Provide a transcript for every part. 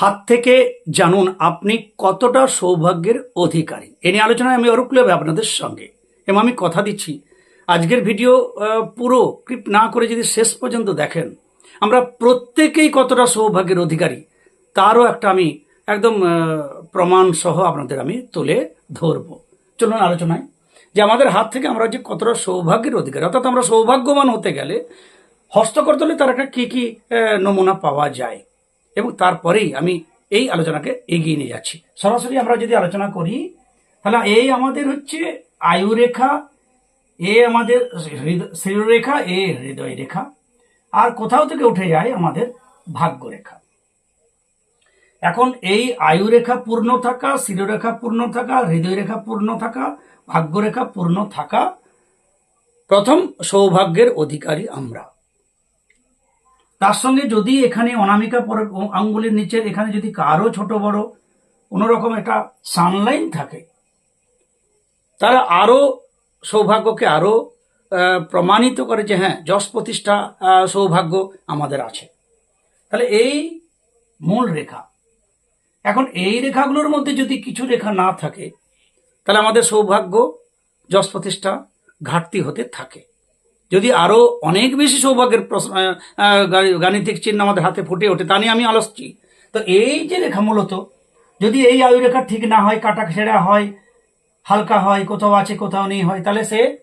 হাত থেকে জানুন আপনি কতটা সৌভাগ্যের অধিকারী। এ নিয়ে আলোচনায় আমি অরূপ হবে আপনাদের সঙ্গে। এবং আমি কথা দিচ্ছি। আজকের ভিডিও পুরো ক্লিপ না করে যদি শেষ পর্যন্ত দেখেন, আমরা প্রত্যেকেই কতটা সৌভাগ্যের অধিকারী, তারও একটা আমি একদম প্রমাণ সহ আপনাদের আমি তুলে ধরবো। চলুন আলোচনায়। যে আমাদের হাত থেকে আমরা যে কতটা সৌভাগ্যের অধিকারী, অর্থাৎ আমরা সৌভাগ্যবান হতে গেলে হস্তকরতলে তার একটা কী কী নমুনা পাওয়া যায়। এবং তারপরেই আমি এই আলোচনাকে এগিয়ে নিয়ে যাচ্ছি। সরাসরি আমরা যদি আলোচনা করি, তাহলে এই আমাদের হচ্ছে আয়ু রেখা এ আমাদের শিরোরেখা এ হৃদয় রেখা আর কোথাও থেকে উঠে যায় আমাদের ভাগ্য রেখা এখন এই আয়ু রেখা পূর্ণ থাকা শিরোরেখা পূর্ণ থাকা হৃদয় রেখা পূর্ণ থাকা ভাগ্য রেখা পূর্ণ থাকা, প্রথম সৌভাগ্যের অধিকারী আমরা। তার সঙ্গে যদি এখানে অনামিকা পর আঙ্গুলের নিচের এখানে যদি কারও ছোট বড় কোনো রকম একটা সানলাইন থাকে তারা আরও সৌভাগ্যকে আরও আহ, প্রমাণিত করে যে হ্যাঁ যশ প্রতিষ্ঠা সৌভাগ্য আমাদের আছে। তাহলে এই মূল রেখা। এখন এই রেখাগুলোর মধ্যে যদি কিছু রেখা না থাকে তাহলে আমাদের সৌভাগ্য যশ প্রতিষ্ঠা ঘাটতি হতে থাকে। যদি আরও অনেক বেশি সৌভাগ্যের প্রশ্ন- গাণিতিক চিহ্ন আমাদের হাতে ফুটে ওঠে, তা নিয়ে আমি আলোচছি তো এই যে রেখা মূলত, যদি এই আয়ু রেখা ঠিক না হয়, কাটা ছেঁড়া হয়, হালকা হয়, কোথাও আছে, কোথাও নেই হয়, তাহলে সে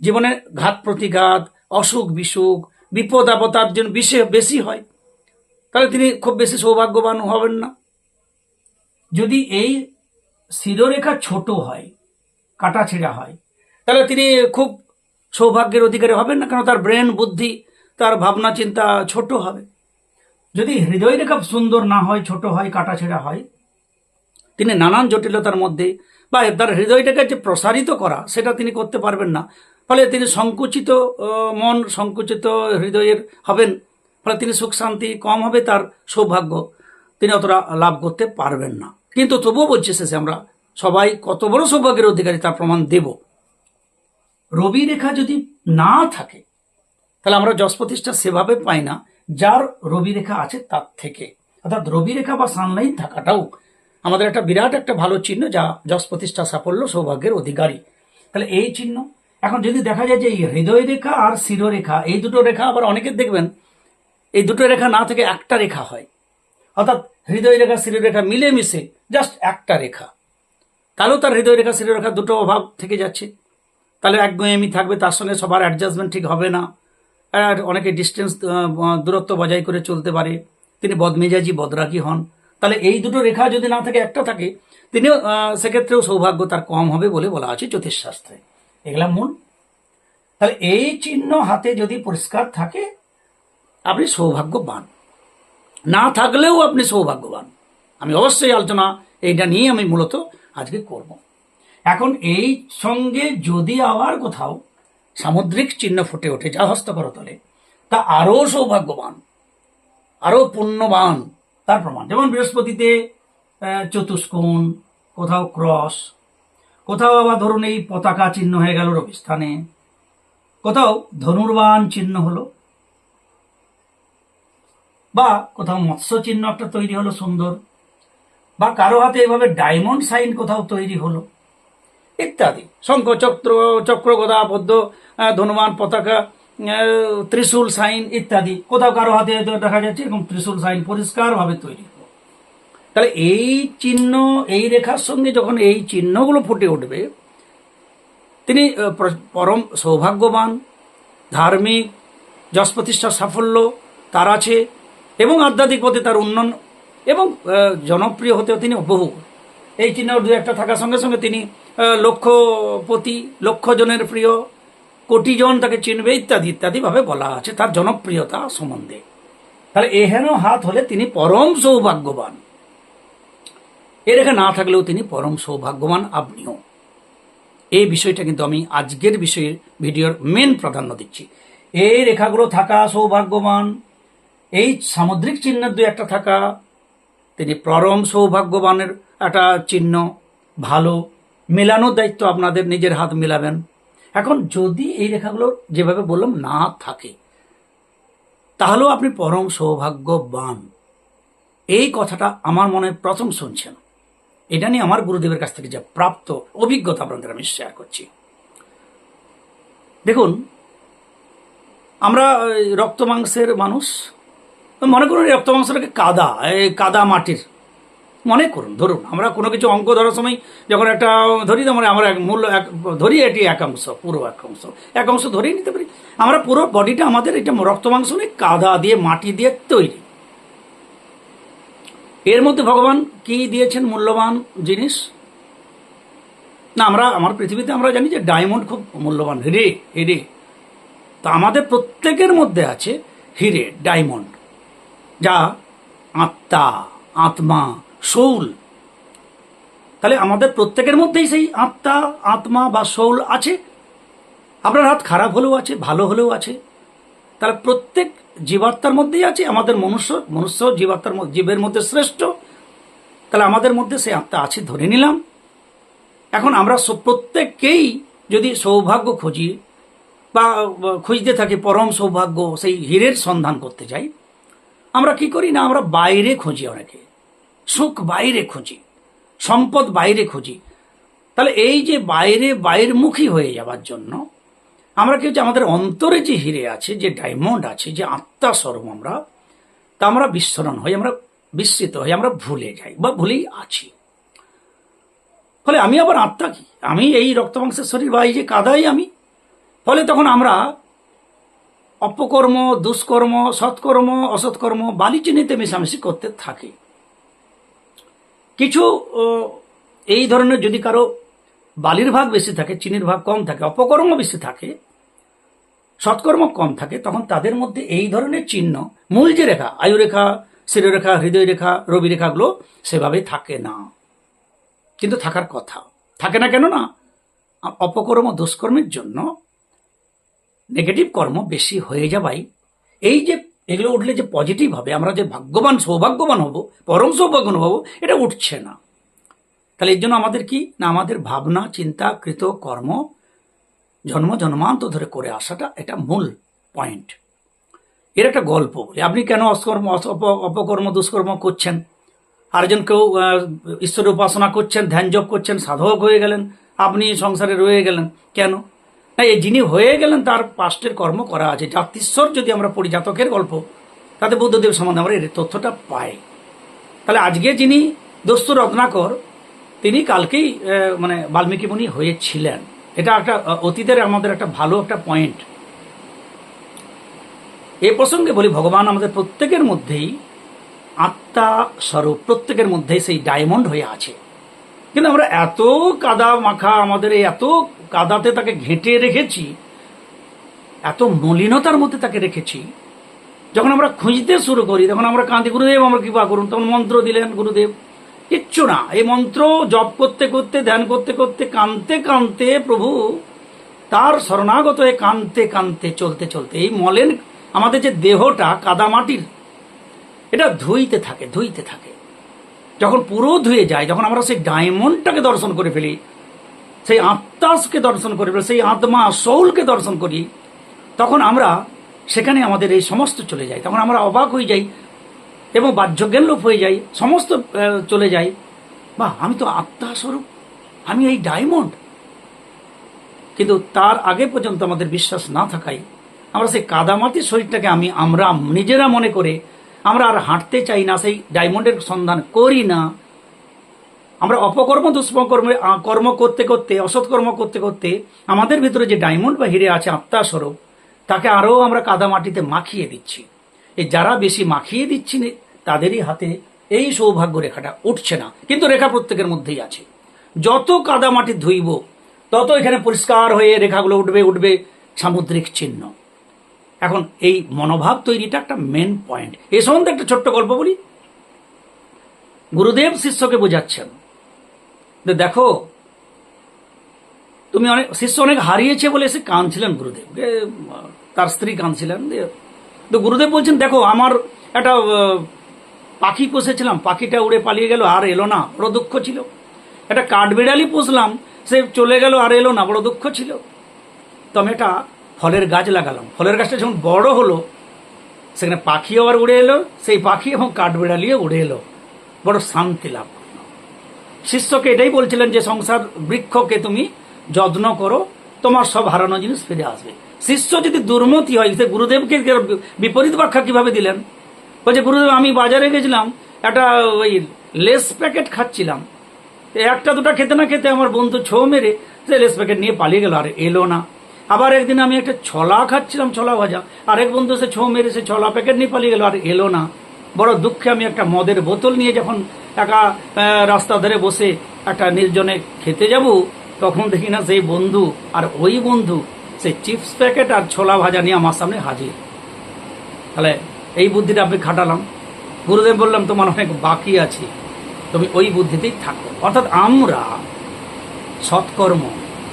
জীবনের ঘাত প্রতিঘাত, অসুখ, বিসুখ, বিপদ আপদার জন্য বেশি বেশি হয়। তাহলে তিনি খুব বেশি সৌভাগ্যবান হবেন না। যদি এই শিরোরেখা ছোট হয়, কাটা ছেঁড়া হয়, তাহলে তিনি খুব সৌভাগ্যের অধিকারী হবেন না, কেন তার ব্রেন, বুদ্ধি, তার ভাবনা, চিন্তা ছোট হবে। যদি হৃদয় রেখা সুন্দর না হয়, ছোট হয়, কাটা ছেঁড়া হয়, তিনি নানান জটিলতার মধ্যে, বা তার হৃদয়টাকে যে প্রসারিত করা, সেটা তিনি করতে পারবেন না। ফলে তিনি সংকুচিত মন সংকুচিত হৃদয়ের হবেন। ফলে তিনি সুখ, শান্তি কম হবে, তার সৌভাগ্য তিনি অতটা লাভ করতে পারবেন না। কিন্তু তবুও বলছে শেষে আমরা সবাই কত বড় সৌভাগ্যের অধিকারী, তার প্রমাণ দেব। রবি রেখা যদি না থাকে, তাহলে আমরা যশ প্রতিষ্ঠা সেভাবে পাই না, যার রবি রেখা আছে তার থেকে। অর্থাৎ রবি রেখা বা সানলাইন থাকাটাও আমাদের একটা বিরাট একটা ভালো চিহ্ন যা যশ প্রতিষ্ঠা সাফল্য সৌভাগ্যের অধিকারী। তাহলে এই চিহ্ন, এখন যদি দেখা যায় যে এই হৃদয় রেখা আর শিরোরেখা এই দুটো রেখা আবার অনেকের দেখবেন, এই দুটো রেখা না থেকে একটা রেখা হয়। অর্থাৎ হৃদয় রেখা শিরোরেখা মিলেমিশে জাস্ট একটা রেখা। তাহলেও তার হৃদয় রেখা শিরোরেখা দুটো অভাব থেকে যাচ্ছে। তাহলে একগুঁয়েমি থাকবে, তার সঙ্গে সবার অ্যাডজাস্টমেন্ট ঠিক হবে না। আর অনেকে ডিস্টেন্স দূরত্ব বজায় করে চলতে পারে। তিনি বদমেজাজি, বদরাগী হন। তাহলে এই দুটো রেখা যদি না থাকে, একটা থাকে, তিনিও সেক্ষেত্রেও সৌভাগ্য তার কম হবে বলে বলা আছে জ্যোতিষশাস্ত্রে। এগুলা মূল। তাহলে এই চিহ্ন হাতে যদি পরিষ্কার থাকে, আপনি সৌভাগ্যবান। না থাকলেও আপনি সৌভাগ্যবান। আমি অবশ্যই আলোচনা এইটা নিয়ে আমি মূলত আজকে করব। এখন এই সঙ্গে যদি আবার কোথাও সামুদ্রিক চিহ্ন ফুটে ওঠে যা হস্তকরতলে তা আরও সৌভাগ্যবান, আরও পুণ্যবান তার প্রমাণ। যেমন বৃহস্পতিতে চতুষ্কোণ, কোথাও ক্রস, কোথাও আবার ধরুন এই পতাকা চিহ্ন হয়ে গেল রবিস্থানে, কোথাও ধনুর্বান চিহ্ন হলো, বা কোথাও মৎস্য চিহ্ন একটা তৈরি হলো সুন্দর, বা কারও হাতে এভাবে ডায়মন্ড সাইন কোথাও তৈরি হলো ইত্যাদি। শঙ্খ, চক্র চক্র, গদা, পদ্ম ধনুমান, পতাকা ত্রিশূল, সাইন ইত্যাদি। কোথাও কারও হাতে দেখা যাচ্ছে এরকম ত্রিশূল, সাইন পরিষ্কারভাবে তৈরি। তাহলে এই চিহ্ন, এই রেখার সঙ্গে যখন এই চিহ্নগুলো ফুটে উঠবে, তিনি পরম সৌভাগ্যবান, ধার্মিক যশ প্রতিষ্ঠার সাফল্য, তার আছে, এবং আধ্যাত্মিক পথে তার উন্নয়ন, এবং জনপ্রিয় হতেও তিনি বহু এই চিহ্ন দু একটা থাকার সঙ্গে সঙ্গে তিনি লক্ষপতি লক্ষ জনের প্রিয় কোটি জন তাকে চিনবে, ইত্যাদি ইত্যাদি ভাবে বলা আছে। তার জনপ্রিয়তা সম্বন্ধে। তাহলে এহেন হাত হলে তিনি পরম সৌভাগ্যবান। এ রেখা না থাকলেও তিনি পরম সৌভাগ্যবান, আপনিও। এই বিষয়টা কিন্তু আমি আজকের বিষয়ের ভিডিওর মেন প্রাধান্য দিচ্ছি। এই রেখাগুলো থাকা সৌভাগ্যবান, এই সামুদ্রিক চিহ্নের দু একটা থাকা, তিনি পরম সৌভাগ্যবানের একটা চিহ্ন, ভালো, মেলানোর দায়িত্ব আপনাদের নিজের হাত মেলাবেন। এখন যদি এই রেখাগুলো যেভাবে বললাম না থাকে, তাহলেও আপনি পরম সৌভাগ্যবান। এই কথাটা আমার মনে প্রথম শুনছেন। এটা নিয়ে আমার গুরুদেবের কাছ থেকে যা প্রাপ্ত অভিজ্ঞতা আপনাদের আমি শেয়ার করছি। দেখুন, আমরা রক্ত মাংসের মানুষ, মনে করুন রক্ত মাংসটাকে কাদা কাদা মাটির। মনে করুন, ধরুন, আমরা কোনো কিছু অঙ্ক ধরার সময় যখন একটা ধরি তো আমরা আমরা এক মূল্য এক ধরি, এটি এক অংশ, পুরো এক অংশ। এক অংশ ধরেই নিতে পারি। আমরা পুরো বডিটা আমাদের এটা রক্ত মাংস নেই, কাদা দিয়ে, মাটি দিয়ে তৈরি। এর মধ্যে ভগবান কি দিয়েছেন মূল্যবান জিনিস? না, আমরা, আমার পৃথিবীতে আমরা জানি যে ডায়মন্ড খুব মূল্যবান, হিরে হিরে। তা আমাদের প্রত্যেকের মধ্যে আছে হিরে, ডায়মন্ড, যা আত্মা আত্মা শৌল। তাহলে আমাদের প্রত্যেকের মধ্যেই সেই আত্মা আত্মা বা শৌল আছে। আপনার হাত খারাপ হলেও আছে, ভালো হলেও আছে। তাহলে প্রত্যেক জীবাত্মার মধ্যেই আছে, আমাদের মনুষ্য মনুষ্য জীবাত্মার জীবের মধ্যে শ্রেষ্ঠ। তাহলে আমাদের মধ্যে সেই আত্মা আছে, ধরে নিলাম। এখন আমরা প্রত্যেককেই যদি সৌভাগ্য খুঁজি বা খুঁজতে থাকি পরম সৌভাগ্য, সেই হীরের সন্ধান করতে যাই, আমরা কি করি না, আমরা বাইরে খুঁজি অনেকে। সুখ বাইরে খুঁজি, সম্পদ বাইরে খুঁজি। তাহলে এই যে বাইরে, বাইরমুখী হয়ে যাওয়ার জন্য আমরা কি হচ্ছে, আমাদের অন্তরে যে হিরে আছে, যে ডায়মন্ড আছে, যে আত্মা স্বরূপ আমরা, তা আমরা বিস্মরণ হই, আমরা বিস্মিত হই, আমরা ভুলে যাই বা ভুলেই আছি। ফলে আমি আবার আত্মা কি? আমি এই রক্তমাংসের শরীর বা এই যে কাদাই আমি? ফলে তখন আমরা অপকর্ম, দুষ্কর্ম, সৎকর্ম, অসৎকর্ম বালি চিনিতে মেশামেশি করতে থাকি। কিছু এই ধরনের যদি কারও বালির ভাগ বেশি থাকে, চিনির ভাগ কম থাকে, অপকর্ম বেশি থাকে, সৎকর্ম কম থাকে, তখন তাদের মধ্যে এই ধরনের চিহ্ন, মূল যে রেখা আয়ু রেখা শিরোরেখা হৃদয় রেখা রবি রেখাগুলো সেভাবে থাকে না। কিন্তু থাকার কথা, থাকে না কেন না? অপকর্ম দুষ্কর্মের জন্য নেগেটিভ কর্ম বেশি হয়ে যাওয়াই এই যে এগুলো উঠলে যে পজিটিভ হবে, আমরা যে ভাগ্যবান, সৌভাগ্যবান হব, পরম সৌভাগ্যবান হব, এটা উঠছে না। তাহলে এর জন্য আমাদের কি? না, আমাদের ভাবনা, চিন্তা, কৃত, কর্ম, জন্ম জন্মান্ত ধরে করে আসাটা এটা মূল পয়েন্ট এর একটা গল্প বলি। আপনি কেন অস্কর্ম অপ- অপকর্ম, দুষ্কর্ম করছেন? আরেকজন কেউ ঈশ্বরের উপাসনা করছেন, ধ্যান জপ করছেন, সাধক হয়ে গেলেন, আপনি সংসারে রয়ে গেলেন। কেন? না, এই যিনি হয়ে গেলেন, তার পাস্টের কর্ম করা আছে। জাতিশ্বর যদি আমরা পড়ি জাতকের গল্প, তাতে বুদ্ধদেব সম্বন্ধে আমরা এর তথ্যটা পাই। তাহলে আজকে যিনি দস্তু রত্নাকর, তিনি কালকেই মানে বাল্মীকি মুনি হয়েছিলেন। এটা একটা অতীতের আমাদের একটা ভালো একটা পয়েন্ট এ প্রসঙ্গে বলি, ভগবান আমাদের প্রত্যেকের মধ্যেই আত্মা স্বরূপ, প্রত্যেকের মধ্যেই সেই ডায়মন্ড হয়ে আছে। কিন্তু আমরা এত কাদা মাখা আমাদের এত কাদাতে তাকে ঘেঁটে রেখেছি, এত মলিনতার মধ্যে তাকে রেখেছি, যখন আমরা খুঁজতে শুরু করি, তখন আমরা কাঁদি, গুরুদেব, আমরা কৃপা করুন। তখন মন্ত্র দিলেন, গুরুদেব, কিচ্ছু না। এই মন্ত্র জপ করতে করতে, ধ্যান করতে করতে কানতে কানতে প্রভু তার শরণাগত হয়ে কানতে কানতে চলতে চলতে, এই মলেন আমাদের যে দেহটা কাদামাটির এটা ধুইতে থাকে ধুইতে থাকে। যখন পুরো ধুয়ে যায়, যখন আমরা সেই ডায়মন্ডটাকে দর্শন করে ফেলি, সেই আত্মাসকে দর্শন করে ফেলি, সেই আত্মা সৌলকে দর্শন করি, তখন আমরা সেখানে আমাদের এই সমস্ত চলে যায়। তখন আমরা অবাক হয়ে যাই এবং বাহ্যজ্ঞান লোপ হয়ে যাই, সমস্ত চলে যায় বা আমি তো আত্মা স্বরূপ আমি এই ডায়মন্ড কিন্তু তার আগে পর্যন্ত আমাদের বিশ্বাস না থাকায়, আমরা সেই কাদামাটির শরীরটাকে আমি, আমরা নিজেরা মনে করে আমরা আর হাঁটতে চাই না, সেই ডায়মন্ডের সন্ধান করি না। আমরা অপকর্ম দুষ্কর্মে কর্ম করতে করতে অসৎকর্ম করতে করতে আমাদের ভিতরে যে ডায়মন্ড বা হিরে আছে আত্মা স্বরূপ তাকে আরও আমরা কাদামাটিতে মাখিয়ে দিচ্ছি। এই যারা বেশি মাখিয়ে দিচ্ছি তাদেরই হাতে এই সৌভাগ্য রেখাটা উঠছে না। কিন্তু রেখা প্রত্যেকের মধ্যেই আছে। যত কাদামাটি ধুইব, তত এখানে পরিষ্কার হয়ে রেখাগুলো উঠবে উঠবে সামুদ্রিক চিহ্ন। এখন এই মনোভাব তৈরিটা একটা মেন পয়েন্ট এ সম্বন্ধে একটা ছোট্ট গল্প বলি। গুরুদেব শিষ্যকে বোঝাচ্ছেন দেখো, তুমি অনেক, শিষ্য অনেক হারিয়েছে বলে এসে কাঁদছিলেন গুরুদেব। তার স্ত্রী কাঁদছিলেন তো গুরুদেব বলছেন, দেখো, আমার একটা পাখি পুষেছিলাম পাখিটা উড়ে পালিয়ে গেল, আর এলো না, বড় দুঃখ ছিল। একটা কাঠবিড়ালি পুষলাম, সে চলে গেল, আর এলো না, বড় দুঃখ ছিল। তো আমি একটা ফলের গাছ লাগালাম। ফলের গাছটা যখন বড় হলো, সেখানে পাখি আবার উড়ে এলো, সেই পাখি এবং কাঠবিড়ালিও উড়ে এলো। বড় শান্তি লাভ শিষ্যকে এটাই বলছিলেন যে, সংসার বৃক্ষকে তুমি যত্ন করো, তোমার সব হারানো জিনিস ফিরে আসবে। শিষ্য যদি দুর্মতি হয়, সে গুরুদেবকে বিপরীত ব্যাখ্যা কীভাবে দিলেন? বলছে, গুরুদেব, আমি বাজারে গেছিলাম, একটা ওই লেস প্যাকেট খাচ্ছিলাম। একটা দুটা খেতে না খেতে আমার বন্ধু ছৌ মেরে, সে লেস প্যাকেট নিয়ে পালিয়ে গেল, আর এলো না। আবার একদিন আমি একটা ছলা খাচ্ছিলাম, ছলা ভাজা। আরেক বন্ধু সে ছো মেরে সে ছলা প্যাকেট নিয়ে পালিয়ে গেল, আর এলো না। বড় দুঃখে আমি একটা মদের বোতল নিয়ে যখন একা রাস্তা ধারে বসে একটা নির্জনে খেতে যাব, তখন দেখি না সেই বন্ধু আর ওই বন্ধু সেই চিপস প্যাকেট আর ছোলা ভাজা নিয়ে আমার সামনে হাজির। তাহলে এই বুদ্ধিটা আমি খাটালাম। গুরুদেব বললাম, তোমার অনেক বাকি আছে। তুমি ওই বুদ্ধিতেই থাকো। অর্থাৎ আমরা সৎকর্ম।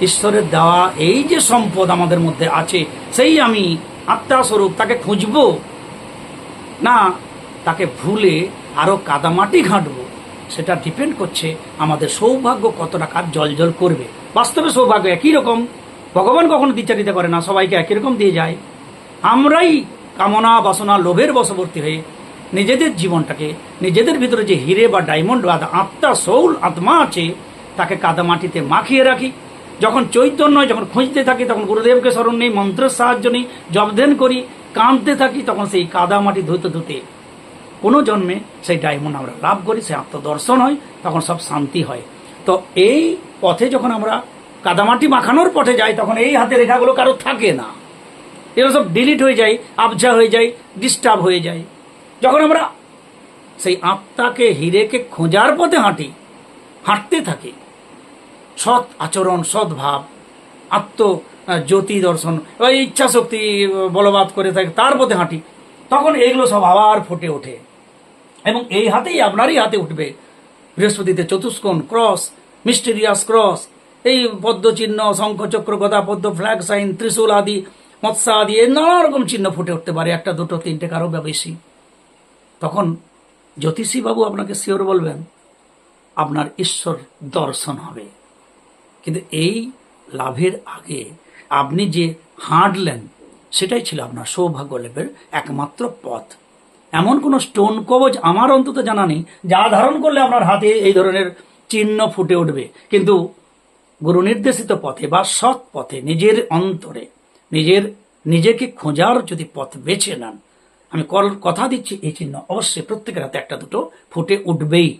ঈশ্বরের দেওয়া এই যে সম্পদ আমাদের মধ্যে আছে, সেই আমি আত্মাস্বরূপ তাকে খুঁজবো। না, তাকে ভুলে আরও কাদামাটি ঘাঁটব। সেটা ডিপেন্ড করছে আমাদের সৌভাগ্য কতটা কাজ জল করবে। বাস্তবে সৌভাগ্য একই রকম। ভগবান কখনো দ্বিচারিতা করে না, সবাইকে একই রকম দিয়ে যায়। আমরাই কামনা, বাসনা, লোভের বশবর্তী হয়ে নিজেদের জীবনটাকে, নিজেদের ভিতরে যে হিরে বা ডায়মন্ড বা আত্মা সৌল আত্মা আছে, তাকে কাদামাটিতে মাখিয়ে রাখি। যখন চৈতন্য, যখন খুঁজতে থাকি, তখন গুরুদেবকে স্মরণ নেই মন্ত্রের সাহায্য নেই জবধেন করি, কাঁদতে থাকি, তখন সেই কাদামাটি ধুতে ধুতে কোনো জন্মে সেই ডায়মন্ড আমরা লাভ করি সে আত্মদর্শন হয়, তখন সব শান্তি হয়। তো এই পথে যখন আমরা কাদামাটি মাখানোর পথে যাই, তখন এই হাতে রেখাগুলো কারও থাকে না। এগুলো সব ডিলিট হয়ে যায় আবজা হয়ে যায়, ডিস্টার্ব হয়ে যায়। যখন আমরা সেই আত্মাকে, হিরেকে খোঁজার পথে হাঁটি, হাঁটতে থাকি সৎ আচরণ, সৎ ভাব, আত্ম জ্যোতি দর্শন, ওই ইচ্ছা শক্তি বলবাদ করে থাকে, তার পথে হাঁটি, তখন এইগুলো সব আবার ফুটে ওঠে। এবং এই হাতেই আপনারই হাতে উঠবে। বৃহস্পতিতে চতুষ্কোণ, ক্রস, মিস্টেরিয়াস ক্রস, এই পদ্মচিহ্ন, শঙ্খচক্র গদা পদ্ম ফ্ল্যাগ সাইন, ত্রিশূল আদি, মৎস্য আদি, এই নানা রকম চিহ্ন ফুটে উঠতে পারে, একটা, দুটো, তিনটে, কারও বেশি। তখন জ্যোতিষী বাবু আপনাকে শিওর বলবেন, আপনার ঈশ্বর দর্শন হবে। কিন্তু এই লাভের আগে আপনি যে হাঁটলেন, সেটাই ছিল আপনার সৌভাগ্য লাভের একমাত্র পথ। এমন কোনো স্টোন কবচ আমার অন্তত জানা নেই, যা ধারণ করলে আপনার হাতে এই ধরনের চিহ্ন ফুটে উঠবে। কিন্তু গুরু নির্দেশিত পথে বা সৎ পথে, নিজের অন্তরে, নিজের নিজেকে খোঁজার যদি পথ বেছে নেন, আমি কল- কথা দিচ্ছি এই চিহ্ন অবশ্যই প্রত্যেকের হাতে একটা দুটো ফুটে উঠবেই।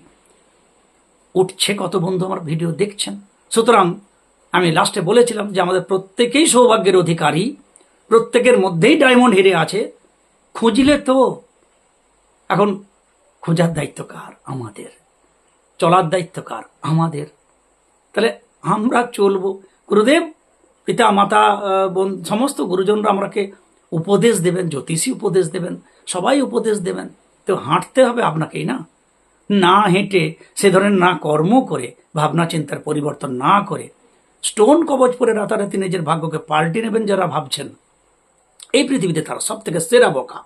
উঠছে কত বন্ধু আমার ভিডিও দেখছেন? সুতরাং আমি লাস্টে বলেছিলাম যে আমাদের প্রত্যেকেই সৌভাগ্যের অধিকারী, প্রত্যেকের মধ্যেই ডায়মন্ড হিরে আছে, খুঁজলে তো এখন খোঁজার দায়িত্ব কার? আমাদের। চলার দায়িত্ব কার? আমাদের। তাহলে আমরা চলবো। গুরুদেব, পিতা, মাতা বোন, সমস্ত গুরুজনরা আমাকে উপদেশ দেবেন, জ্যোতিষী উপদেশ দেবেন, সবাই উপদেশ দেবেন। তো হাঁটতে হবে আপনাকেই না? না হেঁটে সে ধরনের না কর্ম করে, ভাবনা চিন্তার পরিবর্তন না করে, স্টোন কবচ পরে রাতারাতি নিজের ভাগ্যকে পাল্টে নেবেন যারা ভাবছেন। এই পৃথিবীতে তারা সব থেকে সেরা বকা।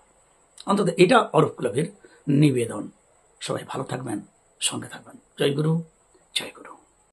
অন্তত এটা অরূপ নিবেদন। সবাই ভালো থাকবেন, সঙ্গে থাকবেন। জয় গুরু জয় গুরু।